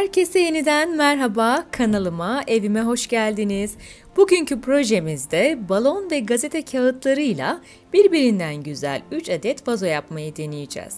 Herkese yeniden merhaba kanalıma, evime hoş geldiniz. Bugünkü projemizde balon ve gazete kağıtlarıyla birbirinden güzel 3 adet vazo yapmayı deneyeceğiz.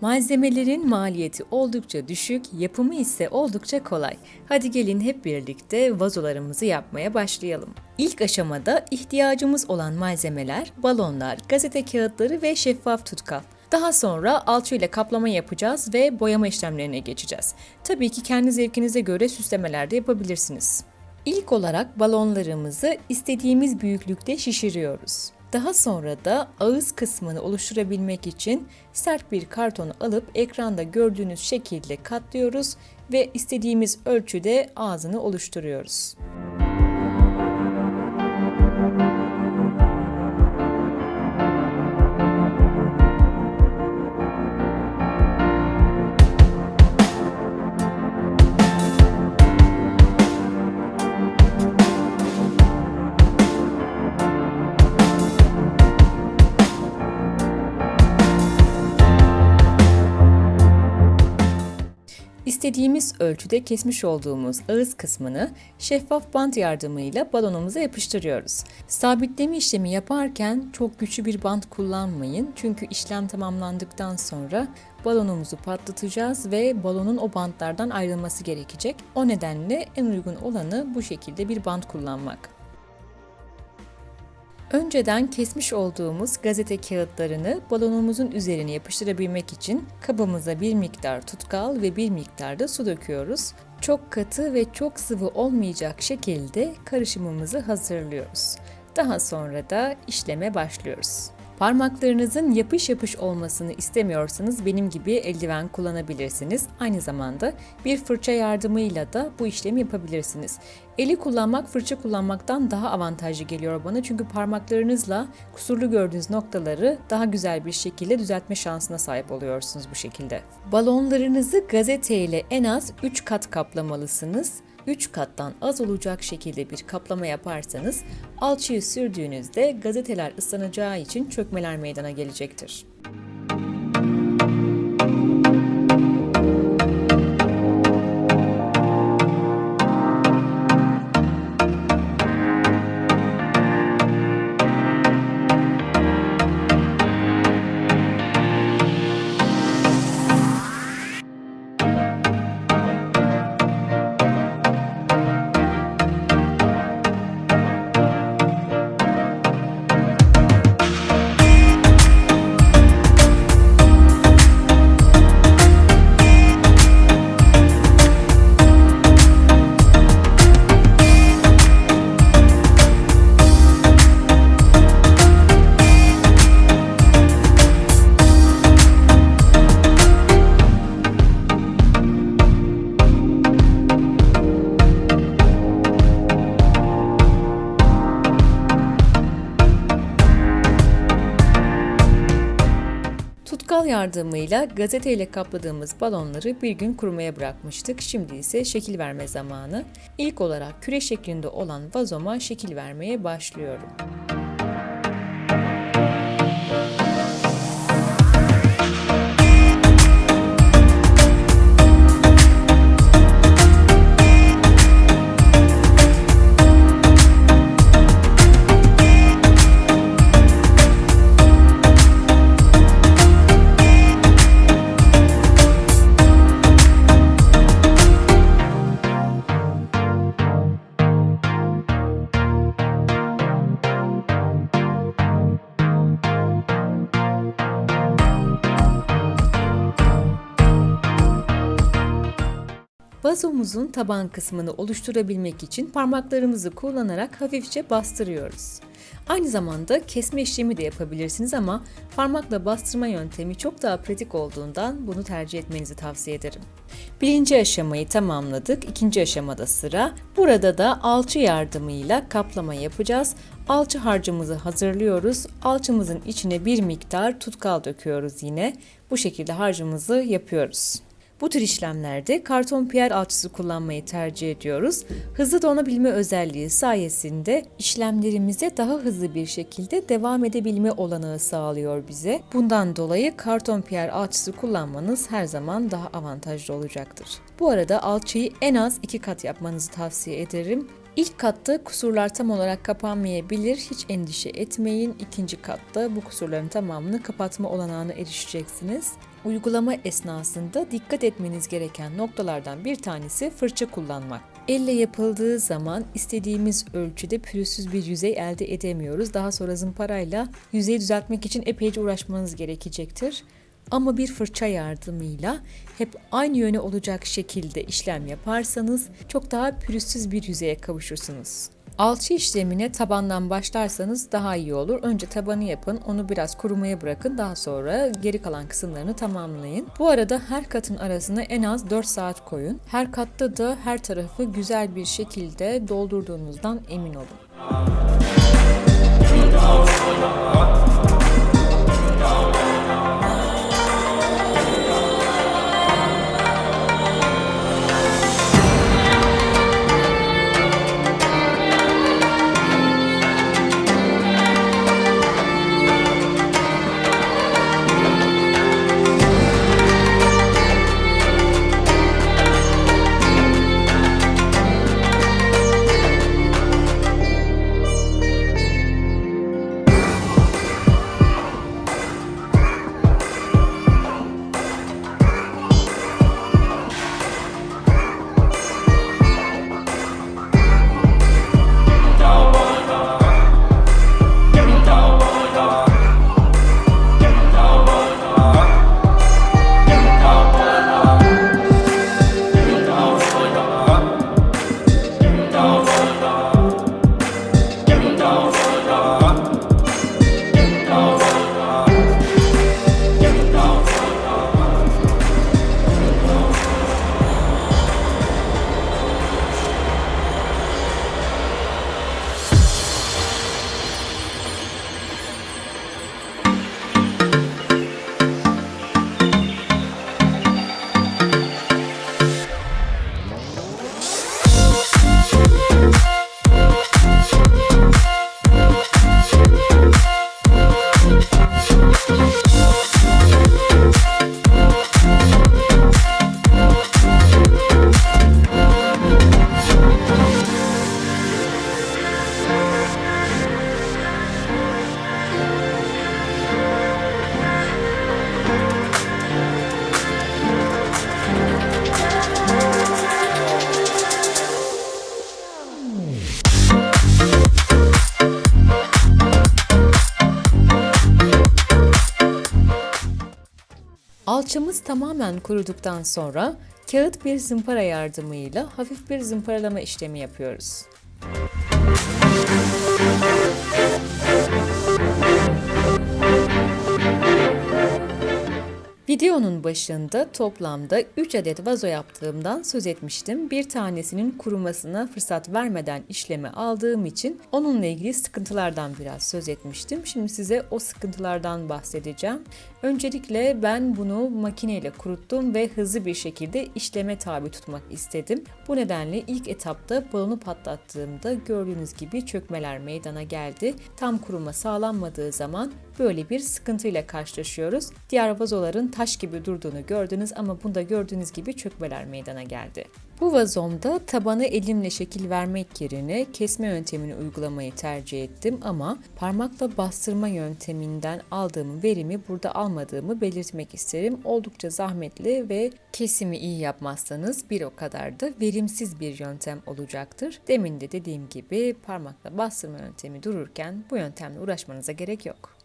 Malzemelerin maliyeti oldukça düşük, yapımı ise oldukça kolay. Hadi gelin hep birlikte vazolarımızı yapmaya başlayalım. İlk aşamada ihtiyacımız olan malzemeler balonlar, gazete kağıtları ve şeffaf tutkal. Daha sonra alçı ile kaplama yapacağız ve boyama işlemlerine geçeceğiz. Tabii ki kendi zevkinize göre süslemeler de yapabilirsiniz. İlk olarak balonlarımızı istediğimiz büyüklükte şişiriyoruz. Daha sonra da ağız kısmını oluşturabilmek için sert bir kartonu alıp ekranda gördüğünüz şekilde katlıyoruz ve istediğimiz ölçüde ağzını oluşturuyoruz. İstediğimiz ölçüde kesmiş olduğumuz ağız kısmını şeffaf bant yardımıyla balonumuza yapıştırıyoruz. Sabitleme işlemi yaparken çok güçlü bir bant kullanmayın çünkü işlem tamamlandıktan sonra balonumuzu patlatacağız ve balonun o bantlardan ayrılması gerekecek. O nedenle en uygun olanı bu şekilde bir bant kullanmak. Önceden kesmiş olduğumuz gazete kağıtlarını balonumuzun üzerine yapıştırabilmek için kabımıza bir miktar tutkal ve bir miktar da su döküyoruz. Çok katı ve çok sıvı olmayacak şekilde karışımımızı hazırlıyoruz. Daha sonra da işleme başlıyoruz. Parmaklarınızın yapış yapış olmasını istemiyorsanız benim gibi eldiven kullanabilirsiniz. Aynı zamanda bir fırça yardımıyla da bu işlemi yapabilirsiniz. Eli kullanmak fırça kullanmaktan daha avantajlı geliyor bana çünkü parmaklarınızla kusurlu gördüğünüz noktaları daha güzel bir şekilde düzeltme şansına sahip oluyorsunuz bu şekilde. Balonlarınızı gazeteyle en az 3 kat kaplamalısınız. 3 kattan az olacak şekilde bir kaplama yaparsanız alçıyı sürdüğünüzde gazeteler ıslanacağı için çökmeler meydana gelecektir. Tutkal yardımıyla gazeteyle kapladığımız balonları bir gün kurumaya bırakmıştık. Şimdi ise şekil verme zamanı. İlk olarak küre şeklinde olan vazoma şekil vermeye başlıyorum. Vazomuzun taban kısmını oluşturabilmek için parmaklarımızı kullanarak hafifçe bastırıyoruz. Aynı zamanda kesme işlemi de yapabilirsiniz ama parmakla bastırma yöntemi çok daha pratik olduğundan bunu tercih etmenizi tavsiye ederim. Birinci aşamayı tamamladık. İkinci aşamada sıra. Burada da alçı yardımıyla kaplama yapacağız. Alçı harcımızı hazırlıyoruz. Alçımızın içine bir miktar tutkal döküyoruz yine. Bu şekilde harcımızı yapıyoruz. Bu tür işlemlerde karton piyer alçısı kullanmayı tercih ediyoruz. Hızlı donabilme özelliği sayesinde işlemlerimize daha hızlı bir şekilde devam edebilme olanağı sağlıyor bize. Bundan dolayı karton piyer alçısı kullanmanız her zaman daha avantajlı olacaktır. Bu arada alçıyı en az iki kat yapmanızı tavsiye ederim. İlk katta kusurlar tam olarak kapanmayabilir. Hiç endişe etmeyin. İkinci katta bu kusurların tamamını kapatma olanağına erişeceksiniz. Uygulama esnasında dikkat etmeniz gereken noktalardan bir tanesi fırça kullanmak. Elle yapıldığı zaman istediğimiz ölçüde pürüzsüz bir yüzey elde edemiyoruz. Daha sonra zımparayla yüzeyi düzeltmek için epeyce uğraşmanız gerekecektir. Ama bir fırça yardımıyla hep aynı yöne olacak şekilde işlem yaparsanız çok daha pürüzsüz bir yüzeye kavuşursunuz. Alçı işlemine tabandan başlarsanız daha iyi olur. Önce tabanı yapın, onu biraz kurumaya bırakın. Daha sonra geri kalan kısımlarını tamamlayın. Bu arada her katın arasına en az 4 saat koyun. Her katta da her tarafı güzel bir şekilde doldurduğunuzdan emin olun. Alçımız tamamen kuruduktan sonra kağıt bir zımpara yardımıyla hafif bir zımparalama işlemi yapıyoruz. Videonun başında toplamda 3 adet vazo yaptığımdan söz etmiştim. Bir tanesinin kurumasına fırsat vermeden işleme aldığım için onunla ilgili sıkıntılardan biraz söz etmiştim. Şimdi size o sıkıntılardan bahsedeceğim. Öncelikle ben bunu makineyle kuruttum ve hızlı bir şekilde işleme tabi tutmak istedim. Bu nedenle ilk etapta balonu patlattığımda gördüğünüz gibi çökmeler meydana geldi. Tam kuruma sağlanmadığı zaman böyle bir sıkıntıyla karşılaşıyoruz. Diğer vazoların taş gibi durduğunu gördünüz ama bunda gördüğünüz gibi çökmeler meydana geldi. Bu vazomda tabanı elimle şekil vermek yerine kesme yöntemini uygulamayı tercih ettim ama parmakla bastırma yönteminden aldığım verimi burada almadığımı belirtmek isterim. Oldukça zahmetli ve kesimi iyi yapmazsanız bir o kadar da verimsiz bir yöntem olacaktır. Demin de dediğim gibi parmakla bastırma yöntemi dururken bu yöntemle uğraşmanıza gerek yok.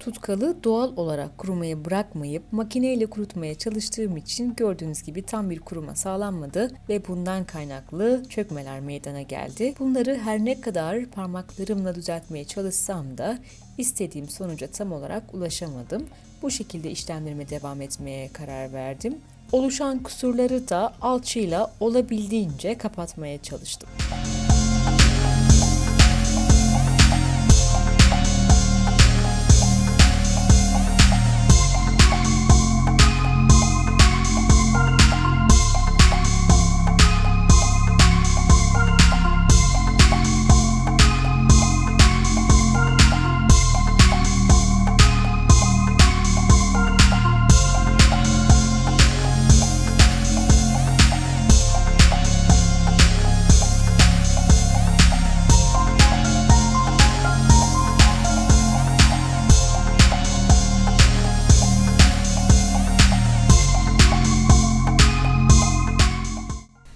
Tutkalı doğal olarak kurumaya bırakmayıp makineyle kurutmaya çalıştığım için gördüğünüz gibi tam bir kuruma sağlanmadı ve bundan kaynaklı çökmeler meydana geldi. Bunları her ne kadar parmaklarımla düzeltmeye çalışsam da istediğim sonuca tam olarak ulaşamadım. Bu şekilde işlemlerime devam etmeye karar verdim. Oluşan kusurları da alçıyla olabildiğince kapatmaya çalıştım.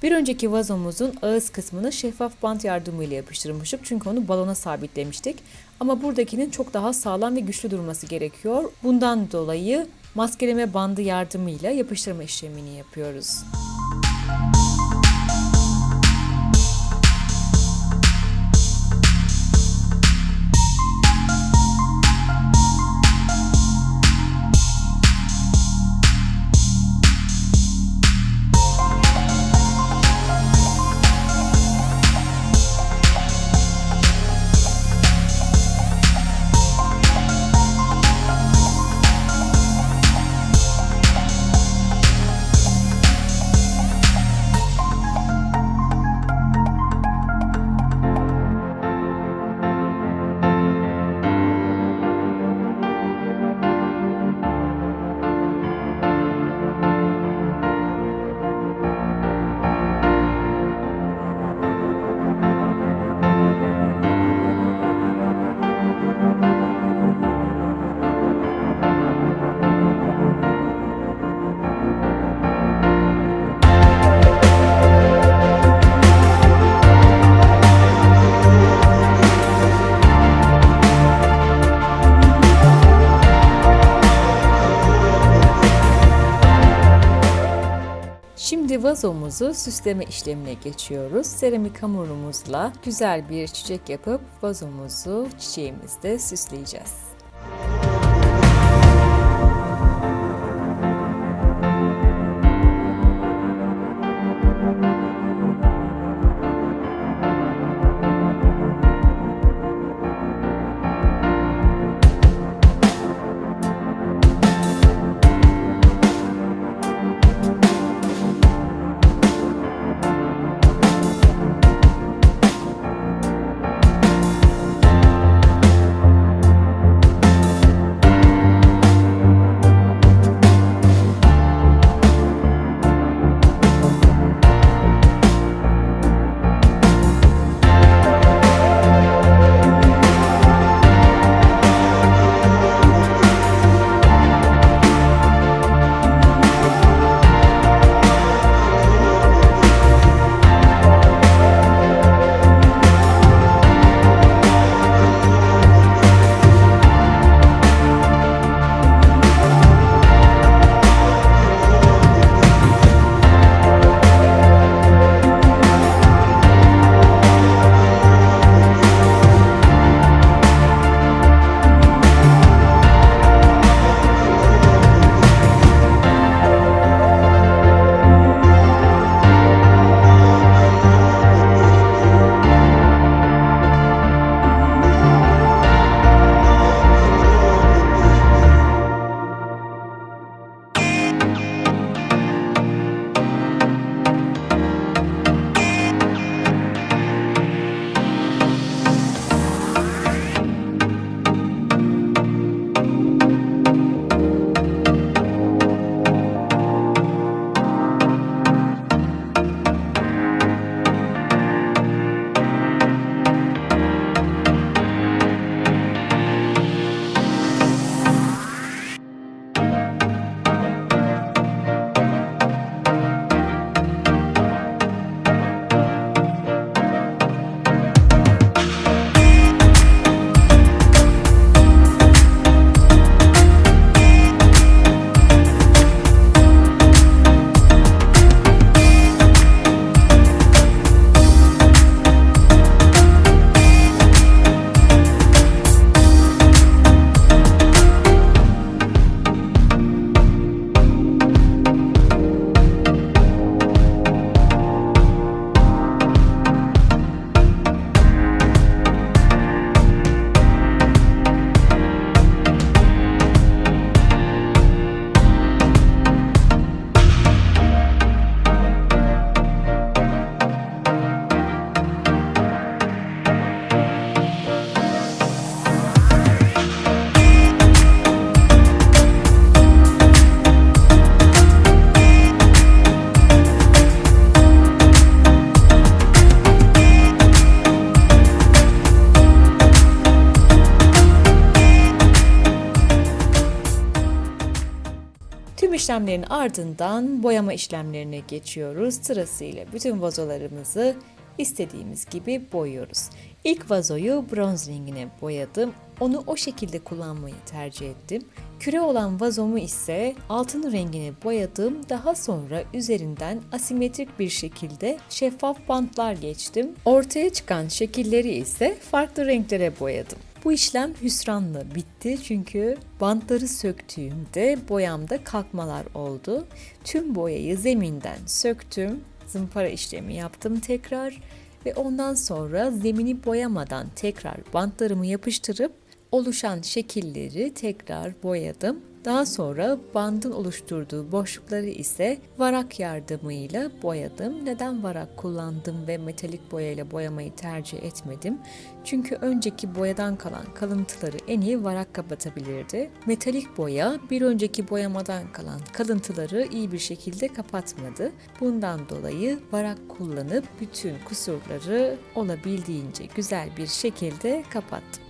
Bir önceki vazomuzun ağız kısmını şeffaf bant yardımıyla yapıştırmıştık çünkü onu balona sabitlemiştik. Ama buradakinin çok daha sağlam ve güçlü durması gerekiyor. Bundan dolayı maskeleme bandı yardımıyla yapıştırma işlemini yapıyoruz. Şimdi vazomuzu süsleme işlemine geçiyoruz. Seramik hamurumuzla güzel bir çiçek yapıp vazomuzu çiçeğimizde süsleyeceğiz. İşlemlerin ardından boyama işlemlerine geçiyoruz. Sırasıyla bütün vazolarımızı istediğimiz gibi boyuyoruz. İlk vazoyu bronz rengine boyadım. Onu o şekilde kullanmayı tercih ettim. Küre olan vazomu ise altın rengine boyadım. Daha sonra üzerinden asimetrik bir şekilde şeffaf bantlar geçtim. Ortaya çıkan şekilleri ise farklı renklere boyadım. Bu işlem hüsranla bitti çünkü bantları söktüğümde boyamda kalkmalar oldu. Tüm boyayı zeminden söktüm. Zımpara işlemi yaptım tekrar ve ondan sonra zemini boyamadan tekrar bantlarımı yapıştırıp oluşan şekilleri tekrar boyadım. Daha sonra bandın oluşturduğu boşlukları ise varak yardımıyla boyadım. Neden varak kullandım ve metalik boyayla boyamayı tercih etmedim? Çünkü önceki boyadan kalan kalıntıları en iyi varak kapatabilirdi. Metalik boya bir önceki boyamadan kalan kalıntıları iyi bir şekilde kapatmadı. Bundan dolayı varak kullanıp bütün kusurları olabildiğince güzel bir şekilde kapattım.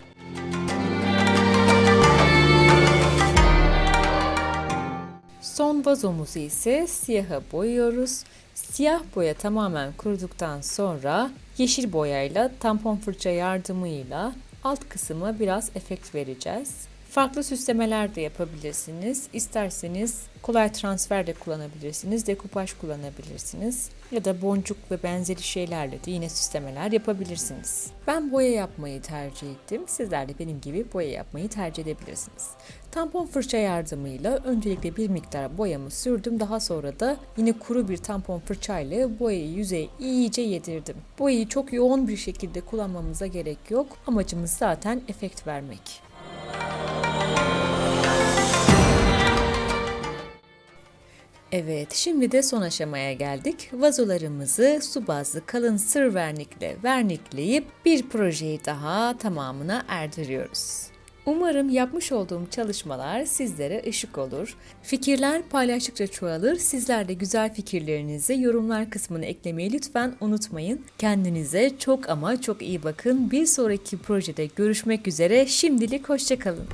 Son vazomuzu ise siyaha boyuyoruz. Siyah boya tamamen kuruduktan sonra yeşil boyayla tampon fırça yardımıyla alt kısmı biraz efekt vereceğiz. Farklı süslemeler de yapabilirsiniz. İsterseniz kolay transfer de kullanabilirsiniz, dekupaj kullanabilirsiniz ya da boncuk ve benzeri şeylerle de yine süslemeler yapabilirsiniz. Ben boya yapmayı tercih ettim. Sizler de benim gibi boya yapmayı tercih edebilirsiniz. Tampon fırça yardımıyla öncelikle bir miktar boyamı sürdüm. Daha sonra da yine kuru bir tampon fırçayla boyayı yüzeye iyice yedirdim. Boyayı çok yoğun bir şekilde kullanmamıza gerek yok. Amacımız zaten efekt vermek. Evet, şimdi de son aşamaya geldik. Vazolarımızı su bazlı kalın sır vernikle vernikleyip bir projeyi daha tamamına erdiriyoruz. Umarım yapmış olduğum çalışmalar sizlere ışık olur. Fikirler paylaştıkça çoğalır. Sizler de güzel fikirlerinizi yorumlar kısmına eklemeyi lütfen unutmayın. Kendinize çok ama çok iyi bakın. Bir sonraki projede görüşmek üzere. Şimdilik hoşçakalın.